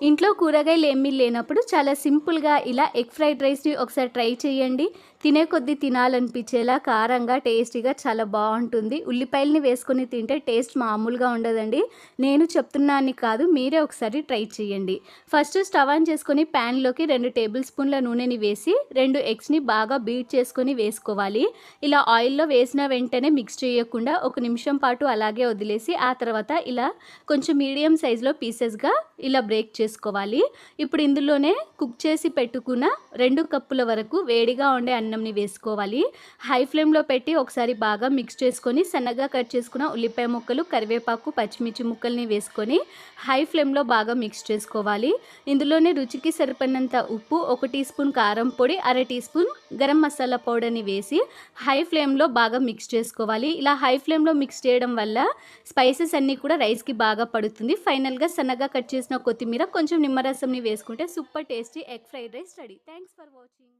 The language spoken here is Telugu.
ఇంట్లో కూరగాయలు ఏమీ లేనప్పుడు చాలా సింపుల్గా ఇలా ఎగ్ ఫ్రైడ్ రైస్ని ఒకసారి ట్రై చేయండి. తినే కొద్దీ తినాలనిపించేలా కారంగా టేస్టీగా చాలా బాగుంటుంది. ఉల్లిపాయలని వేసుకొని తింటే టేస్ట్ మామూలుగా ఉండదండి. నేను చెప్తున్నాను కాదు మీరే ఒకసారి ట్రై చేయండి ఫస్ట్ స్టవ్ ఆన్ చేసుకొని ప్యాన్లోకి రెండు టేబుల్ స్పూన్ల నూనెని వేసి రెండు ఎగ్స్ని బాగా బీట్ చేసుకొని వేసుకోవాలి. ఇలా ఆయిల్లో వేసిన వెంటనే మిక్స్ చేయకుండా ఒక నిమిషం పాటు అలాగే వదిలేసి ఆ తర్వాత ఇలా కొంచెం మీడియం సైజులో పీసెస్గా ఇలా బ్రేక్ చేసుకోవాలి. ఇప్పుడు ఇందులోనే కుక్ చేసి పెట్టుకున్న రెండు కప్పుల వరకు వేడిగా ఉండే అన్నం అన్నంని వేసుకోవాలి. హై ఫ్లేమ్లో పెట్టి ఒకసారి బాగా మిక్స్ చేసుకొని సన్నగా కట్ చేసుకున్న ఉల్లిపాయ ముక్కలు కరివేపాకు పచ్చిమిర్చి ముక్కల్ని వేసుకొని హై ఫ్లేమ్లో బాగా మిక్స్ చేసుకోవాలి. ఇందులోనే రుచికి సరిపడినంత ఉప్పు ఒక టీ స్పూన్ కారం పొడి అర టీ స్పూన్ గరం మసాలా పౌడర్ని వేసి హై ఫ్లేమ్లో బాగా మిక్స్ చేసుకోవాలి. ఇలా హై ఫ్లేమ్లో మిక్స్ చేయడం వల్ల స్పైసెస్ అన్నీ కూడా రైస్కి బాగా పడుతుంది. ఫైనల్గా సన్నగా కట్ చేసిన కొత్తిమీర కొంచెం నిమ్మరసంని వేసుకుంటే super tasty egg fried rice ready. Thanks for watching.